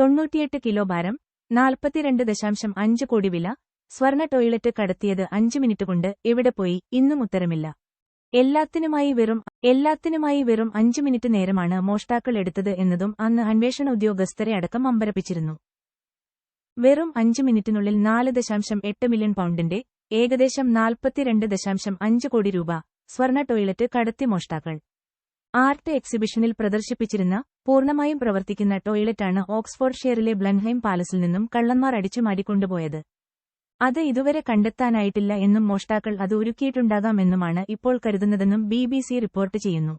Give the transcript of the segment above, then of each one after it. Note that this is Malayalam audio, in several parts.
തൊണ്ണൂറ്റിയെട്ട് കിലോ ഭാരം നാൽപ്പത്തിരണ്ട് ദശാംശം അഞ്ച് കോടി വില സ്വർണ ടോയ്ലറ്റ് കടത്തിയത് അഞ്ച് മിനിറ്റ് കൊണ്ട് എവിടെ പോയി? ഇന്നും ഉത്തരമില്ല. എല്ലാത്തിനുമായി വെറും എല്ലാത്തിനുമായി വെറും അഞ്ച് മിനിറ്റ് നേരമാണ് മോഷ്ടാക്കൾ എടുത്തത് എന്നതും അന്ന് അന്വേഷണ ഉദ്യോഗസ്ഥരെ അടക്കം അമ്പരപ്പിച്ചിരുന്നു. വെറും അഞ്ച് മിനിറ്റിനുള്ളിൽ നാല് ദശാംശം എട്ട് മില്യൺ പൗണ്ടിന്റെ ഏകദേശം നാൽപ്പത്തിരണ്ട് ദശാംശം അഞ്ച് കോടി രൂപ സ്വർണ ടോയ്ലറ്റ് കടത്തി മോഷ്ടാക്കൾ. ആർട്ട് എക്സിബിഷനിൽ പ്രദർശിപ്പിച്ചിരുന്ന പൂർണമായും പ്രവർത്തിക്കുന്ന ടോയ്ലറ്റാണ് ഓക്സ്ഫോർഡ്ഷെയറിലെ ബ്ലൻഹൈം പാലസിൽ നിന്നും കള്ളന്മാർ അടിച്ചു മാറ്റിക്കൊണ്ടുപോയത്. അത് ഇതുവരെ കണ്ടെത്താനായിട്ടില്ല എന്നും മോഷ്ടാക്കൾ അത് ഒരുക്കിയിട്ടുണ്ടാകാമെന്നുമാണ് ഇപ്പോൾ കരുതുന്നതെന്നും ബി റിപ്പോർട്ട് ചെയ്യുന്നു.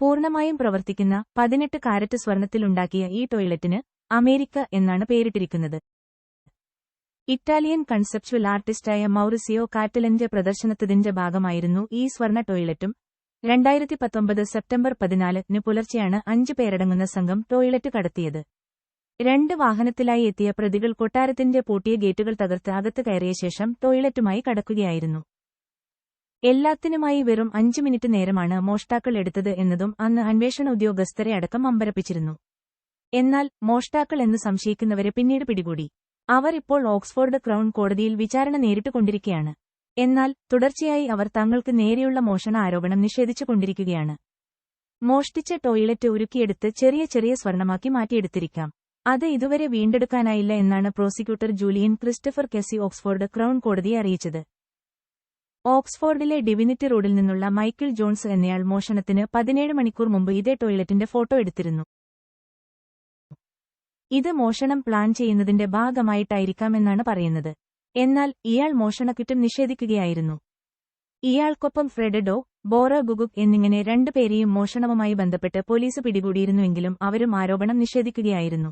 പൂർണമായും പ്രവർത്തിക്കുന്ന പതിനെട്ട് കാരറ്റ് സ്വർണത്തിലുണ്ടാക്കിയ ഈ ടോയ്ലറ്റിന് അമേരിക്ക എന്നാണ് പേരിട്ടിരിക്കുന്നത്. ഇറ്റാലിയൻ കൺസെപ്ച്വൽ ആർട്ടിസ്റ്റായ മൗറിസിയോ കാറ്റലന്റെ പ്രദർശനത്തിന്റെ ഭാഗമായിരുന്നു ഈ സ്വർണ ടോയ്ലറ്റും രണ്ടായിരത്തി പത്തൊമ്പത് സെപ്റ്റംബർ പതിനാലിന് പുലർച്ചെയാണ് അഞ്ചു പേരടങ്ങുന്ന സംഘം ടോയ്ലറ്റ് കടത്തിയത്. രണ്ട് വാഹനത്തിലായി എത്തിയ പ്രതികൾ കൊട്ടാരത്തിന്റെ പൂട്ടിയ ഗേറ്റുകൾ തകർത്ത് അകത്ത് കയറിയ ശേഷം ടോയ്ലറ്റുമായി കടക്കുകയായിരുന്നു. എല്ലാത്തിനുമായി വെറും അഞ്ചു മിനിറ്റ് നേരമാണ് മോഷ്ടാക്കൾ എടുത്തത് എന്നതും അന്ന് അന്വേഷണ ഉദ്യോഗസ്ഥരെ അടക്കം അമ്പരപ്പിച്ചിരുന്നു. എന്നാൽ മോഷ്ടാക്കൾ എന്ന് സംശയിക്കുന്നവരെ പിന്നീട് പിടികൂടി. അവർ ഇപ്പോൾ ഓക്സ്ഫോർഡ് ക്രൗൺ കോടതിയിൽ വിചാരണ നേരിട്ടുകൊണ്ടിരിക്കുകയാണ്. എന്നാൽ തുടർച്ചയായി അവർ തങ്ങൾക്ക് നേരെയുള്ള മോഷണ ആരോപണം നിഷേധിച്ചുകൊണ്ടിരിക്കുകയാണ് മോഷ്ടിച്ച ടോയ്ലറ്റ് ഉരുക്കിയെടുത്ത് ചെറിയ ചെറിയ സ്വർണമാക്കി മാറ്റിയെടുത്തിരിക്കാം. അത് ഇതുവരെ വീണ്ടെടുക്കാനായില്ല എന്നാണ് prosecutor Julian Christopher K C Oxford crown കോടതിയെ അറിയിച്ചത്. ഓക്സ്ഫോർഡിലെ ഡിവിനിറ്റി റോഡിൽ നിന്നുള്ള മൈക്കിൾ ജോൺസ് എന്നയാൾ മോഷണത്തിന് പതിനേഴ് മണിക്കൂർ മുമ്പ് ഇതേ ടോയ്ലറ്റിന്റെ ഫോട്ടോ എടുത്തിരുന്നു. ഇത് മോഷണം പ്ലാൻ ചെയ്യുന്നതിന്റെ ഭാഗമായിട്ടായിരിക്കാമെന്നാണ് പറയുന്നത്. എന്നാൽ ഇയാൾ മോഷണക്കുറ്റം നിഷേധിക്കുകയായിരുന്നു. ഇയാൾക്കൊപ്പം ഫ്രെഡഡോ ബോറ ഗുഗുക് എന്നിങ്ങനെ രണ്ടുപേരെയും മോഷണവുമായി ബന്ധപ്പെട്ട് പോലീസ് പിടികൂടിയിരുന്നുവെങ്കിലും അവരും ആരോപണം നിഷേധിക്കുകയായിരുന്നു.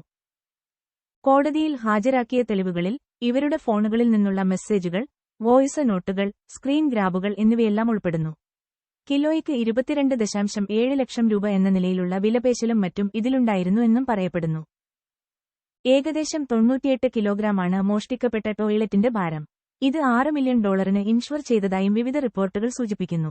കോടതിയിൽ ഹാജരാക്കിയ തെളിവുകളിൽ ഇവരുടെ ഫോണുകളിൽ നിന്നുള്ള മെസ്സേജുകൾ വോയിസ് നോട്ടുകൾ സ്ക്രീൻ ഗ്രാബുകൾ എന്നിവയെല്ലാം ഉൾപ്പെടുന്നു. കിലോയ്ക്ക് ഇരുപത്തിരണ്ട് ദശാംശം ഏഴ് ലക്ഷം രൂപ എന്ന നിലയിലുള്ള വിലപേശലും മറ്റും ഇതിലുണ്ടായിരുന്നു എന്നും പറയപ്പെടുന്നു. ഏകദേശം തൊണ്ണൂറ്റിയെട്ട് കിലോഗ്രാമാണ് മോഷ്ടിക്കപ്പെട്ട ടോയ്ലറ്റിന്റെ ഭാരം. ഇത് ആറ് മില്യൺ ഡോളറിന് ഇൻഷ്വർ ചെയ്തതായും വിവിധ റിപ്പോർട്ടുകൾ സൂചിപ്പിക്കുന്നു.